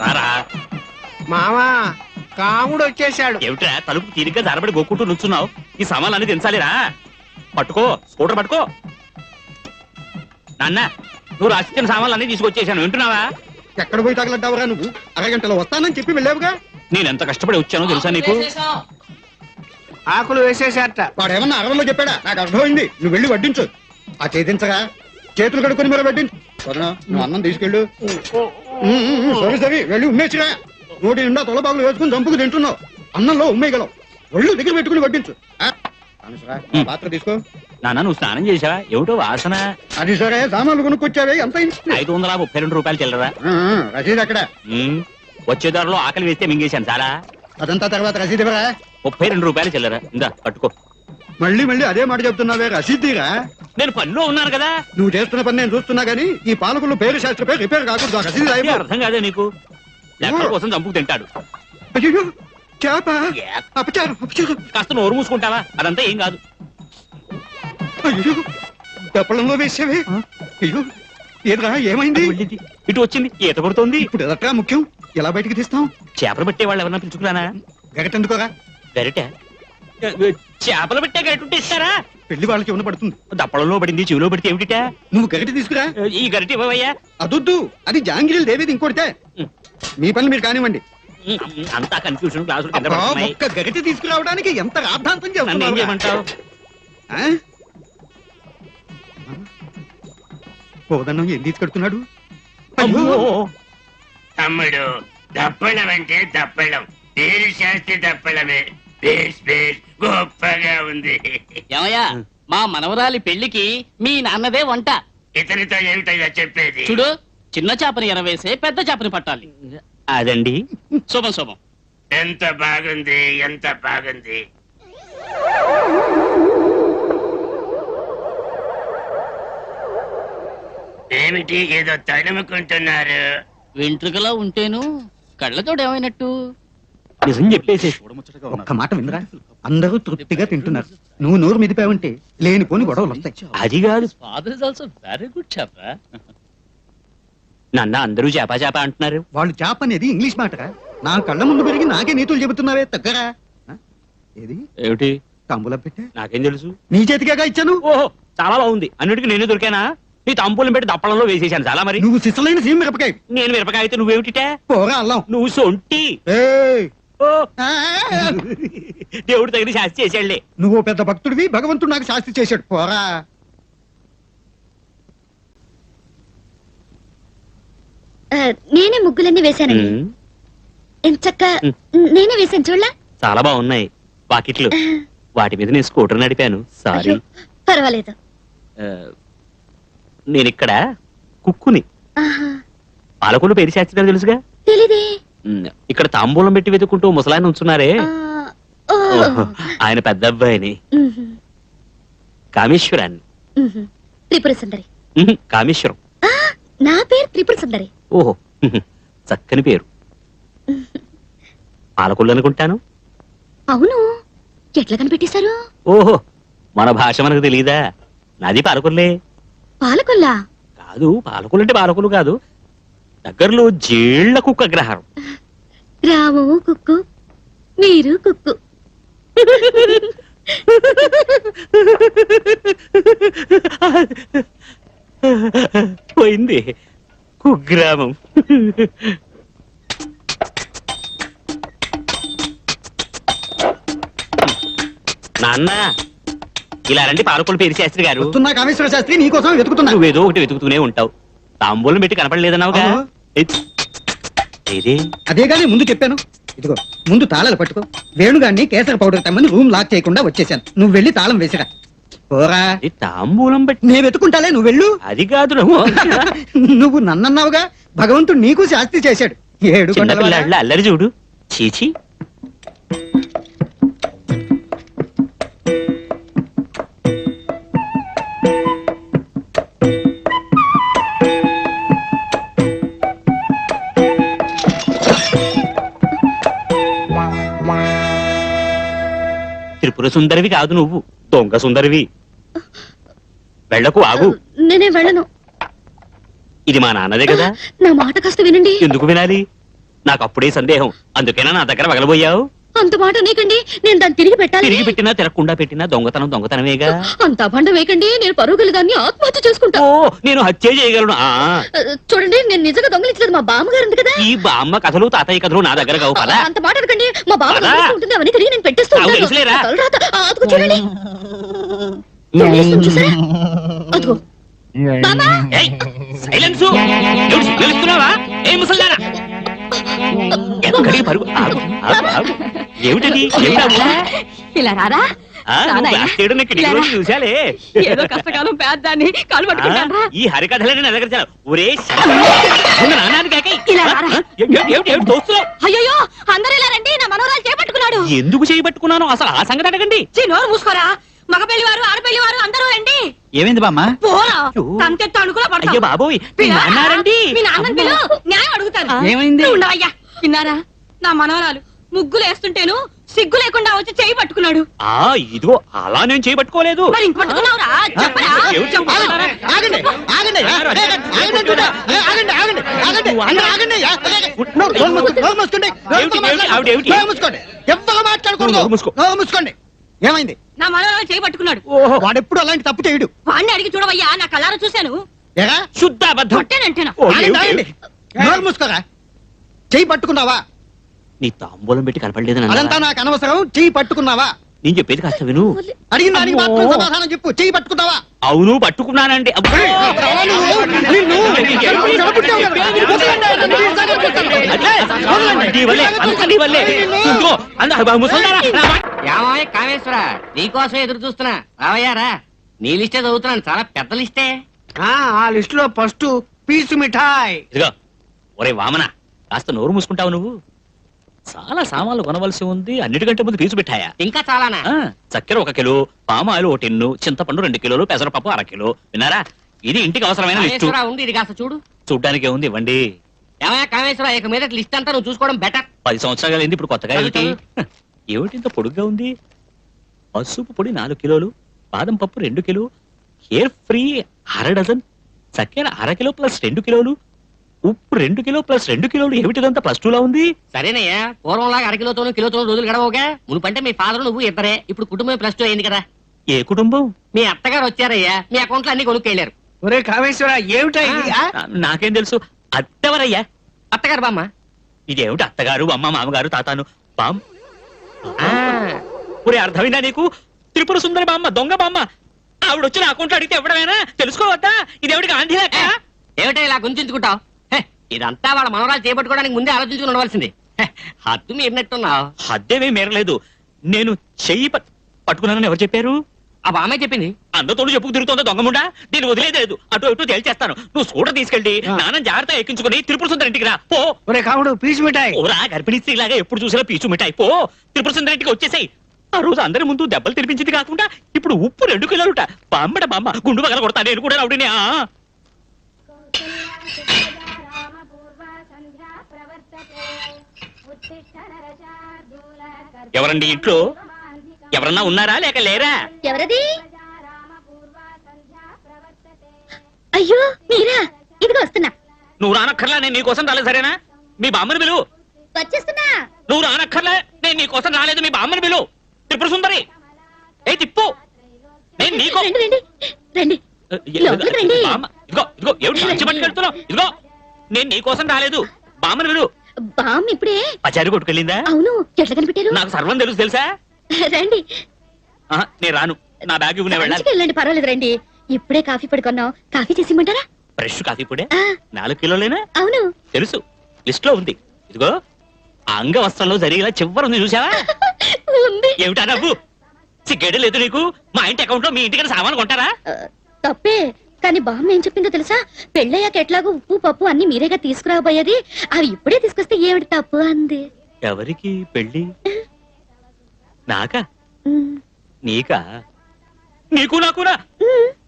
రారా. మామా కాముడు వచ్చేసాడు ఏమిట్రా తలుపు తీరిగ్గా జారబడి గోక్కుంటూ నుంచున్నావు? ఈ సామాన్లు దించాలిరా పట్టుకో స్కూటర్ పట్టుకో. నాన్న నువ్వు రాసిచ్చిన సామాన్లు అన్ని తీసుకొచ్చేసాను వింటున్నావా? ఎక్కడ పోయి తగలడ్డావురా నువ్వు? అరగంటలో వస్తానని చెప్పి వెళ్ళావుగా? నేను ఎంత కష్టపడి వచ్చానో తెలుసా నీకు? ఆకులు వేసేసారట. వాడు ఏమన్నా అరవలో చెప్పాడా? నాకు అర్థమైంది. నువ్వు వెళ్ళి వడ్డించు. ఆ చేతించగా చేతులు కడుక్కొని మరి సరేనా నువ్వు అన్నం తీసుకెళ్ళు. సరే సరే వెళ్ళి ఉమ్మేసిరా. నోటి నిండా తొలబాగులు వేసుకుని చంపుకు తింటున్నావు. అన్నంలో ఉమ్మేయగలవు. ఒళ్ళు దగ్గర పెట్టుకుని వడ్డించు. పాత్ర తీసుకో. నాన్న నువ్వు స్నానం చేసావా? ఏమిటో వాసన? అది సరే సామాన్లు కొనుక్కొచ్చావే ఎంత? ఐదు వందల ముప్పై రెండు రూపాయలు చెల్లరా. రసీదు అక్కడ వచ్చే దారిలో ఆకలి వేస్తే మింగేశాను చాలా అదంతా తర్వాత రసీదు ఇవ్వరా ముప్పై రెండు రూపాయలు చెల్లరా. ఇందా పట్టుకో. మళ్ళీ మళ్ళీ అదే మాట చెప్తున్నావే రసీదురా నేను పనిలో ఉన్నాను కదా. నువ్వు చేస్తున్న పని నేను చూస్తున్నా గానీ ఈ పాలకులు పేరు శాస్త్ర పేరు రిపేర్ కాకూడదు. ఆ రసీదు. అర్థం కాదే నీకు? లెక్కల కోసం చంపుకు తింటాడు. అయ్యో చేప? అపచారం అపచారం. కాస్త నోరు మూసుకుంటావా? అదంతా ఏం కాదు. అయ్యో వేసావే. అయ్యో ఏదిరా ఏమైంది? వెళ్ళింది. ఇటు వచ్చింది ఈత కొడుతోంది. ఇప్పుడు ఎదట్రా ముఖ్యం? ఎలా బయటికి తీస్తాం? చేపలు పెట్టే వాళ్ళు ఎవరన్నా పిలుచుకురానా? గగటెందుకోరా గరిటె చేపలు పెట్టే గరిట ఉంటే ఇస్తారా? పెళ్ళి వాళ్ళకి ఉన్న పడుతుంది? దప్పడంలో పడింది చెవిలో పడితే ఏమిటిటా? నువ్వు గగటి తీసుకురా. ఈ గరిట ఇవ్వవయ్యా. అదొద్దు అది జాంగిరీలు దేవేది ఇంకోటితే. మీ పనులు మీరు కానివ్వండి. అంతా కన్ఫ్యూజన్ క్లాసులు కింద అబ్బా, పడుతున్నాయి ఒక్క గగటి తీసుకురావడానికి ఎంత రాద్ధాంతం నన్ను ఏం చేయమంటావు? పోదన్నం ఏం తీసుకెడుతున్నాడు. తమ్ముడు దప్పడం అంటే దప్పడం పేరు శాస్త్రి దప్పడమే బేస్ బేస్ గొప్పగా ఉంది. ఏమయ్యా మా మనవరాలి పెళ్ళికి మీ నాన్నదే వంట. ఇతనితో ఏమిటో చెప్పేది? చూడు చిన్న చేపని ఎరవేసే పెద్ద చేపని పట్టాలి. అదండి. శుభం శుభం. ఎంత బాగుంది ఎంత బాగుంది. ఏమిటి ఏదో తడుముకుంటున్నారు వెంట్రుకలా ఉంటేను కళ్ళతోడు ఏమైనట్టు నిజం చెప్పేసి ఒక్క మాట వినరా? అందరూ తృప్తిగా తింటున్నారు. నువ్వు నోరు మిదిపావంటే లేనిపోని గొడవలు వస్తాయి. అది కాదు. Father is also very good చేప నన్న అందరూ చేప చేప అంటున్నారు. వాళ్ళు చేప అనేది ఇంగ్లీష్ మాటరా? నా కళ్ళ ముందు పెరిగి నాకే నీతులు చెబుతున్నావే తగ్గరా? ఏది? ఏమిటి? తంబుల పెట్టే? నాకేం తెలుసు? నీ చేతికేగా ఇచ్చాను? ఓహో చాలా బాగుంది. అన్నిటికీ నేనే దొరికానా? నీ తంపులను పెట్టి దప్పడంలో వేసేసాను చాలా మరి. నువ్వు సిసలైన సీమ మిరపకాయ. నేను మిరపకాయ అయితే నువ్వేమిటిటే? పోరా అల్లం. నువ్వు సొంటి! దేవుడు తగిన శాస్తి చేసాడులే నువ్వు పెద్ద భక్తుడివి భగవంతుడు నాకు శాస్తి చేశాడు. పోరా. నేనే ముగ్గులన్నీ వేశానండి. ఉమ్, ఎంచక్క. నేనే వేశాను చూడలా? చాలా బాగున్నాయి వాకిట్లు. వాటి మీద నేను స్కూటర్ నడిపాను. సారీ. పర్వాలేదు. ఆ, నేను ఇక్కడ కుక్కుని ఆహా, పాలకొల్లు పేరు శాస్త్రి గారు తెలుసుగా? తెలీదే. ఇక్కడ తాంబూలం పెట్టి వెతుక్కుంటూ ముసలాయన ఉంచున్నారే. ఆయన పెద్ద అబ్బాయిని కామేశ్వరాన్ని. త్రిపుర సుందరి. కామేశ్వరం. నా పేరు త్రిపుర సుందరి. ఓహో చక్కని పేరు. పాలకొల్లు అనుకుంటాను? అవును. ఎట్లా కనిపెట్టేశారు? ఓహో మన భాష మనకు తెలియదా నాది పాలకొల్లే. పాలకొల్లా? కాదు పాలకొల్లు అంటే పాలకొల్లు కాదు. దగ్గరలో జీళ్ళ కుక్క గ్రహారం రాము కుక్కు మీరు కుక్కు. పోయింది కుగ్రామం. నాన్న ఇలా రండి పాలకొల్లు పేరు శాస్త్రి గారు. వస్తున్నా కామేశ్వర శాస్త్రి నీకోసం వెతుకుతున్నా. నువ్వేదో ఒకటి వెతుకుతూనే ఉంటావు. తాంబూలం పెట్టి కనపడలేదన్నావుగా. అవును. అదే గానీ ముందు చెప్పాను. ఇదిగో ముందు తాళాలు పట్టుకో. వేణుగాన్ని కేసర పౌడర్ తెమ్మని రూమ్ లాక్ చేయకుండా వచ్చేసాను నువ్వు వెళ్ళి తాళం వేసిరా. పోరా. ఇది తాంబూలం పెట్టి నేను వెతుకుంటాలే నువ్వు వెళ్ళు. అది కాదు నువ్వు నువ్వు నన్నన్నావుగా. భగవంతుడు నీకు శాస్తి చేశాడు. ఏడు. చిన్నపిల్లాడిలా అల్లరి చూడు. చీచి. త్రిపుర సుందరివి కాదు నువ్వు. దొంగ సుందరివి. వెళ్ళకు ఆగు. నేనే వెళ్ళను. ఇది మా నాన్నదే కదా. నా మాట కాస్త వినండి. ఎందుకు వినాలి? నాకు అప్పుడే సందేహం. అందుకేనా నా దగ్గర వగలబోయావు? అంత మాట నీకండి. నేను దాన్ని తిరిగి పెట్టాలి. తిరిగి పెట్టినా తిరగకుండా పెట్టినా దొంగతనం దొంగతనమేగా? అంత అభండ వేయకండి. నేను పరుగులు దాన్ని ఆత్మహత్య చేసుకుంటా. ఓ నేను హత్య చేయగలను. ఆ. చూడండి నేను నిజంగా దొంగలించలేదు మా బామ్మగారు ఉంది కదా ఈ బామ్మ కథలు తాతయ్య కథలు నా దగ్గర కావు. అంత మాట అనకండి. మా బామ్మ ఉంటుంది అవన్నీ నాకు. తెలుసులేరా? తలరాత, ఆ, అదిగో చూడండి దొంగిలిస్తుంది చూసారా అదిగో బామ్మా ఏయ్, సైలెన్సు ఎవడు సిగ్గులిస్తున్నావా? ఏయ్ ముసల్దారా ఎక్కడికి పరుగు ఆగు, ఆగు, ఆగు. ఏమిటది ఏమిటా ఇలా రారా ఆ, నువ్వు బ్యాక్ చేయడం నేను కిటికీ నుంచి చూశాలే ఏదో కష్టకాలం పేద్దాన్ని కాలు ఆ, పట్టుకుంటారా ఈ హరికథలని నా దగ్గర చాలా ఒరే నాన్నకి ఇలా రారా. ఏమిటి తోస్తున్నావు అయ్యో అందరూ ఇలా రండి నా మనవరాలు చేపట్టుకున్నాడు ఎందుకు చేయబట్టుకున్నాను అసలు ఆ సంగతి అడగండి. చీ, నోరు మూసుకోరా. మగ పెళ్ళి వారు ఆడపెళ్ళి వారు అందరూ రండి. ఏమైంది బామ్మ? పోరా. అయ్యో. తంతెత్తు అణుకులో అయ్యో పడతావు బాబోయ్ మీ పిల్లారా? నాన్నారండి. మీ నాన్నని పిలు న్యాయం అడుగుతాను. ఏమైంది? నువ్వు ఉండవయ్యా. విన్నారా నా మనవరాలు ముగ్గులు వేస్తుంటేను సిగ్గు లేకుండా వచ్చి చేయి పట్టుకున్నాడు. ఆ ఇదిగో అలా నేను చేయబట్టుకోలేదు మరి ఇంక పట్టుకున్నావురా? చెప్పరా? ఏమిటి? చెప్పరా? ఆగండి ఆగండి ఆగండి. ఆగండి. ఆగండి ఆగండి. ఆగండి అందరూ ఆగండి. నోరు మూసుకోండి, ఏమైంది? నా మనవరాలు చేయి పట్టుకున్నాడు. ఓహో. వాడెప్పుడు అలాంటి తప్పు చేయడు. వాడిని అడిగి చూడవయ్యా నా కళ్ళారా చూశాను. శుద్ధ మూసుకోరా? చెయ్యి పట్టుకున్నావా? నీ తాంబూలం పెట్టి కనపడలేదు అదంతా నాకు అనవసరం. చెయ్యి పట్టుకున్నావా? నేను చెప్పేది కాస్త విను. అడిగిన దానికి అమ్మో. మాత్రం సమాధానం చెప్పు. చెయ్యి పట్టుకున్నావా అవును పట్టుకున్నానండి. అబ్బో! అట్లే, నీ వల్లే, అంతా నీ వల్లే. ఇదిగో, అంద- ముసల్దారా, నా మాట- ఏమాయ్ కామేశ్వర నీకోసం ఎదురు చూస్తున్నా. రావయ్యారా నీ లిస్టే చదువుతున్నాను. చాలా పెద్ద లిస్టే. ఆ ఆ లిస్ట్లో ఫస్ట్ పీసు మిఠాయి. ఇదిగో ఒరే వామన కాస్త నోరు మూసుకుంటావు నువ్వు. చాలా సామాన్లు కొనవలసి ఉంది. అన్నిటికంటే ముందు ఫీజు పెట్టాయా? ఇంకా చాలానా? ఆ, చక్కెర ఒక కిలో పామాయిల్ ఒక టిన్ను చింతపండు రెండు కిలోలు పెసరపప్పు అర కిలో. విన్నారా? ఇది ఇంటికి అవసరమైన లిస్టు. ఇది కాస్త చూడు. చూడ్డానికి ఉంది ఇవ్వండి. ఏమయ్యా కామేశ్వర ఇక మీద లిస్ట్ అంతా నువ్వు చూసుకోవడం బెటర్ పది సంవత్సరాలు అయింది ఇప్పుడు కొత్తగా ఏమిటి హ, ఏమిటి ఇంత పొడుగ్గా ఉంది? పసుపు పొడి నాలుగు కిలోలు బాదం పప్పు రెండు కిలో హెయిర్ ఫ్రీ అర డజన్ చక్కెర అర కిలో ప్లస్ రెండు కిలోలు ఉప్పు రెండు కిలో ప్లస్ రెండు కిలోలు ఏమిటిదంతా ప్లస్ టూలా ఉంది? సరేనయ్యా పూర్వంలాగా అరకిలోతోనూ కిలోతోనూ రోజులు గడవగా మునుపంటే మీ ఫాదర్ నువ్వు ఇద్దరే. ఇప్పుడు కుటుంబం ప్లస్ టూ అయింది కదా. ఏ కుటుంబం? మీ అత్తగారు వచ్చారయ్యా. మీ అకౌంట్లో అన్ని కొనుక్కెళ్ళారు. ఒరే కామేశ్వర ఏమిటా ఇది? ఆ? నాకేం తెలుసు. అత్తెవరయ్యా? అత్తగారు బామ్మ. ఇదేమిటి అత్తగారు అమ్మ మామగారు తాతాను? బామ్. ఆ, ఒరే అర్థమైందా నీకు? త్రిపుర సుందరి బామ్మ దొంగ బామ్మ. ఆవిడ వచ్చి నా అకౌంట్లో అడిగితే ఎవడమైనా? తెలుసుకోవద్దా? ఇదేమిటి గాంధీ లెక్క? ఏమిటో ఇలా గుంచుకుంటావు ఇదంతా వాళ్ళ మనవరాలు చేపట్టుకోవడానికి ముందే ఆలోచించుకుని ఉండవలసింది. హద్దు మీరినట్టున్నావు. హద్దేమీ మేరలేదు. నేను చెయ్యి పట్- పట్టుకున్నానని ఎవరు చెప్పారు? ఆ బామ్మే చెప్పింది. అందతోడు చెప్పుకు తిరుగుతుందో దొంగముండా నేను వదిలేదు అటు ఇటు తేల్చేస్తాను. నువ్వు స్కూటర్ తీసుకెళ్ళి నాన్న జాగ్రత్త ఎక్కించుకుని త్రిపుర సుందరి ఇంటికి రా. పో. ఒరే కాముడు పీసు మిఠాయి. ఓరా గర్భిణీ స్త్రీలాగా ఎప్పుడు చూసినా పీచు మిఠాయి. పో. త్రిపుర సుందరి ఇంటికి వచ్చేసాయి. ఆ రోజు అందరి ముందు దెబ్బలు తినిపించింది కాకుండా ఇప్పుడు ఉప్పు రెండు కిలోలుట. బామ్మడ బామ్మ గుండు పగల కొడతా నేను కూడా రౌడీనే ఎవరండి ఇంట్లో? ఎవరన్నా ఉన్నారా లేక లేరా? ఎవరది? అయ్యో మీరా? ఇదిగో వస్తున్నా. నువ్వు రానక్కర్లా నేను నీకోసం రాలేదు సరేనా? మీ బామ్మని పిలు వచ్చేస్తున్నా. నువ్వు రానక్కర్లే నేను నీకోసం రాలేదు మీ బామ్మని పిలు త్రిపుర సుందరి. ఏ తిప్పు. నేను నీకో రండి రండి రండి. లోపలికి రండి. బామ్మ, ఇదిగో ఇదిగో ఏమిటి సంచి పట్టుకెళ్తున్నావు? ఇదిగో నేను నీకోసం రాలేదు. బామ్మని పిలు బామ్ ఇప్పుడే. పచారి కొట్టుకెళ్ళిందా? అవును ఎట్లా కనిపెట్టారు? నాకు సర్వం తెలుసు తెలుసా? రండి. ఆహా, నేను రాను. నా బ్యాగ్ ఇవ్వు, నేను వెళ్ళాలి. మంచిగా వెళ్ళండి పర్వాలేదు రండి. ఇప్పుడే కాఫీ పడుకున్నాం. కాఫీ చేసి ఇమ్మంటారా? ఫ్రెష్ కాఫీ పొడే ఆ, నాలుగు కిలోలేనా? అవును. తెలుసు. లిస్ట్లో ఉంది. ఇదిగో ఆ అంగవస్త్రంలో జరిగేలా చివరి ఉంది చూసావా ఉంది. ఏమిటా నవ్వు? సిగ్గేడు లేదు నీకు. మా ఇంటి అకౌంట్లో మీ ఇంటికి సామాన్ కొంటారా? ఆ, తప్పే. కానీ బామ్మ ఏం చెప్పిందో తెలుసా? పెళ్ళయ్యాక ఎట్లాగో ఉప్పు పప్పు అన్ని మీరేగా తీసుకురాబోయేది? అవి ఇప్పుడే తీసుకొస్తే ఏమిటి తప్పు అంది? ఎవరికి పెళ్ళి? నాకా? నీకా? నీకు నాకునా?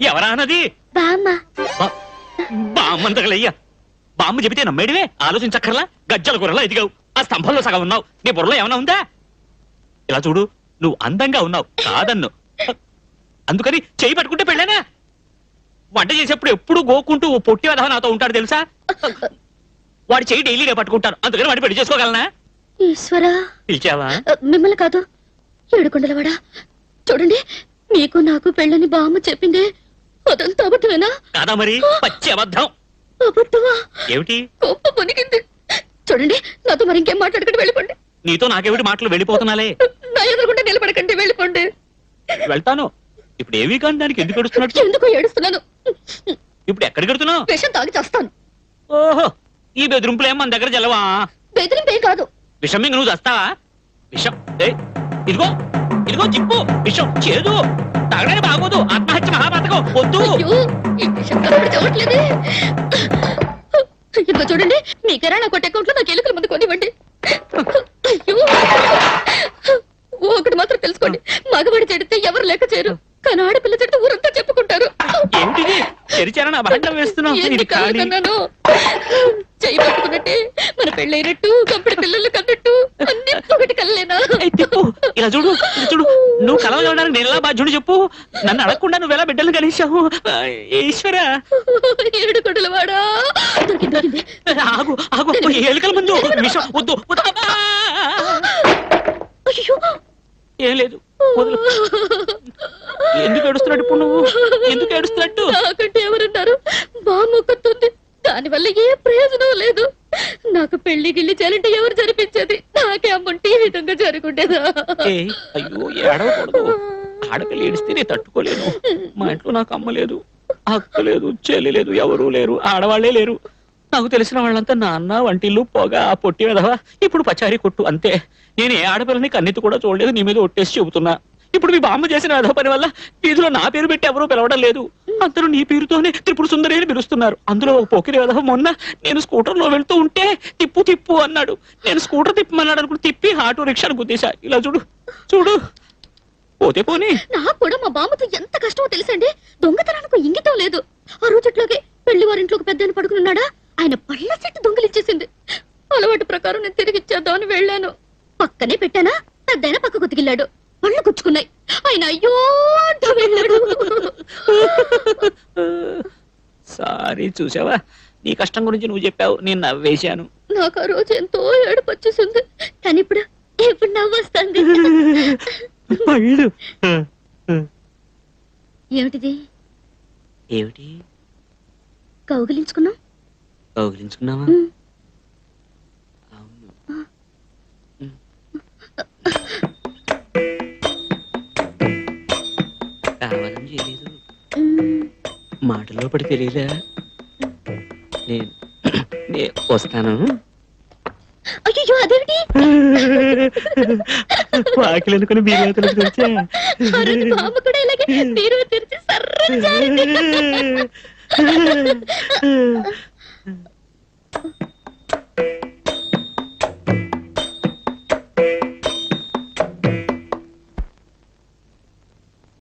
ఎవరా అన్నది? బామ్మ. బా- బామ్మని తగలయ్యా బామ్మ చెబితే నమ్మేడివే? ఆలోచించక్కర్లా? గజ్జల కూరలా ఎదిగావు. ఆ స్తంభంలో సగం ఉన్నావు. నీ బుర్రలో ఏమైనా ఉందా? ఇలా చూడు నువ్వు అందంగా ఉన్నావు. కాదన్ను. అందుకని చేయి పట్టుకుంటే పెళ్ళానా? వంట చేసేప్పుడు ఎప్పుడు గోకుంటూ ఓ పొట్టి వదవ నాతో ఉంటాడు తెలుసా? వాడి చెయ్యి డైలీ నేను పట్టుకుంటాను. అందుకని వాడి పెళ్ళి చేసుకోగలనా? ఈశ్వరా. పిలిచావా? మిమ్మల్ని కాదు. ఏడుకొండలవాడా. చూడండి మీకు నాకు పెళ్ళని బామ్మ చెప్పింది అదంతా అబద్ధమేనా కాదా మరి? పచ్చి అబద్ధం. అబద్ధమా? ఏమిటి? గొప్ప పనికింది చూడండి నాతో మరి ఇంకేం మాట్లాడకండి వెళ్ళిపోండి. నీతో నాకేమిటి మాటలు వెళ్ళిపోతున్నాలే? నా ఎదురుకుంటే నిలబడకండి వెళ్ళిపోండి. వెళ్తాను. ఇప్పుడు ఏమీ కానీ దానికి ఎందుకు ఎడుస్తున్నట్టు ఎందుకు ఏడుస్తున్నాను? ఇప్పుడు ఎక్కడికి వెడుతున్నావు విషం తాగి చేస్తాను. ఓహో ఈ బెదిరింపులు ఏం మన దగ్గర జలవా? బెదిరింపేం కాదు. విషం మింగ నువ్వు చస్తావా? విషం ఇదిగో ఇదిగో చిప్పు విషం చేదు. తాగడానికి బాగోదు ఆత్మహత్య మహాపాతకం వద్దు. అయ్యో ఈ విషం కనబడి చూడట్లేదే ఇదిగో చూడండి మీ కిరాణా కొట్టే అకౌంట్లో నాకు ఎలుకల మంది కొనివ్వండి. అయ్యో. ఒకటి మాత్రం తెలుసుకోండి మగవాడి చెడితే ఎవరు లెక్క చేయరు కానీ ఆడపిల్ల ఏమిటిది తెరిచారా నా భాండం వేస్తున్నావు ఇది ఖాళీ. చెయ్యి పట్టుకున్నట్టే మన పెళ్ళైనట్టు పిల్లలు కన్నట్టు అన్ని ఒకటి కల్లేనా ఇలా చూడు చూడు. నువ్వు కలవగలడానికి నేను ఎలా బాధ్యుడు చెప్పు? నన్ను అడగకుండా నువ్వు ఎలా బిడ్డలు కలిసావు ఈశ్వర. వాడా ఆగు ఆగు ఎలుకల ముందు. విషం వద్దు ఏం లేదు ఎందుకు ఏడుస్తున్నట్టు ఇప్పుడు నువ్వు? ఎందుకు ఏడుస్తున్నట్టు? వల్ల ఏ ప్రయోజనం లేదు. నాకు పెళ్ళి గిల్లి చేయాలంటే ఎవరు జరిపించేది? నాకే అమ్ముంటే ఈ విధంగా జరుగుండేదా? ఏయ్, అయ్యో ఏడవకూడదు. ఆడపిల్ల ఏడిస్తే నేను తట్టుకోలేను. మా ఇంట్లో నాకు అమ్మ లేదు అక్క లేదు చెల్లి లేదు ఎవరూ లేరు ఆడవాళ్ళే లేరు. నాకు తెలిసిన వాళ్ళంతా నాన్న వంటిల్లు పొగ ఆ పొట్టి వెదవా ఇప్పుడు పచారీ కొట్టు అంతే. నేను ఏ ఆడపిల్లని కన్నెత్తి కూడా చూడలేదు నీ మీద ఒట్టేసి చెబుతున్నా. ఇప్పుడు మీ బామ్మ చేసిన విధవ పని వల్ల వీధిలో నా పేరు పెట్టి ఎవరూ పిలవడం లేదు. అందరూ నీ పేరుతోనే త్రిపుడు సుందరి అని పిలుస్తున్నారు. అందులో ఒక పోకిరి విధవ మొన్న నేను స్కూటర్లో వెళ్తూ ఉంటే తిప్పు తిప్పు అన్నాడు. నేను స్కూటర్ తిప్పమన్నాడు అనుకుని తిప్పి ఆటో రిక్షాను గుద్దేశా. ఇలా చూడు చూడు. పోతే పోనీ. నాకు కూడా మా బామ్మతో ఎంత కష్టమో తెలుసండి. దొంగతనానికి ఇంగితం లేదు. ఆ రోజుట్లోకి పెళ్ళి వారింట్లోకి పెద్ద పడుకున్నాడా ఆయన పళ్ళ చెట్టు దొంగలిచ్చేసింది. అలవాటు ప్రకారం నేను తిరిగి ఇచ్చేద్దామని వెళ్ళాను. పక్కనే పెట్టానా? పెద్దాయన పక్క గుతికిల్లాడు పళ్ళు గుచ్చుకున్నాయి. ఆయన అయ్యో అంటూ వెళ్ళాడు సారీ చూసావా? నీ కష్టం గురించి నువ్వు చెప్పావు నేను నవ్వేశాను. నాకు ఆ రోజు ఎంతో ఏడుపు వచ్చేసింది. కానీ ఇప్పుడు ఇప్పుడు నవ్వు వస్తుంది పళ్ళు ఏమిటిది? ఏమిటి? కౌగిలించుకున్నాం. కౌగిలించుకున్నావా? మాటల్లో పడి తెలియదా నేను నేను వస్తాను. అయ్యో అదేమిటి? వాకిలు అనుకుని మీరు తెలిసా ఆ రోజు బామ్మ కూడా ఇలాగే బీరువా తెరిచి సర్రని జారింది.